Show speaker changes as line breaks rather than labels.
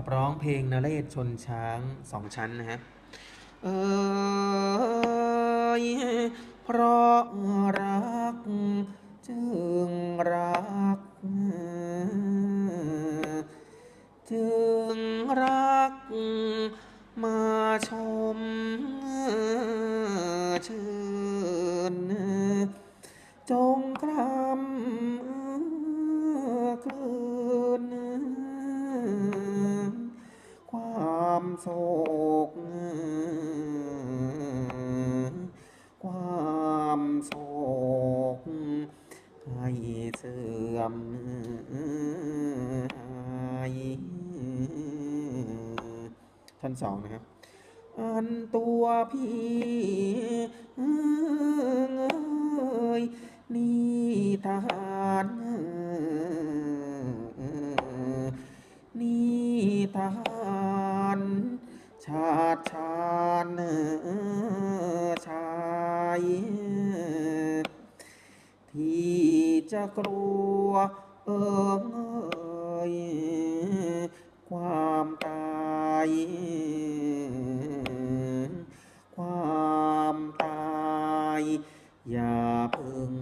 ขับร้องเพลงนเรศชนช้างสองชั้นนะฮะเออเพราะรัก จึงรัก จึงรักมาชม โศก ความโศก ให้เสื่อมหายท่อนสองนะครับ อันตัวพี่เอ้ยนี่ทหารนี่ทหาร จะกลัว เอิงเอยความตาย ความตาย อย่าเพิ่ง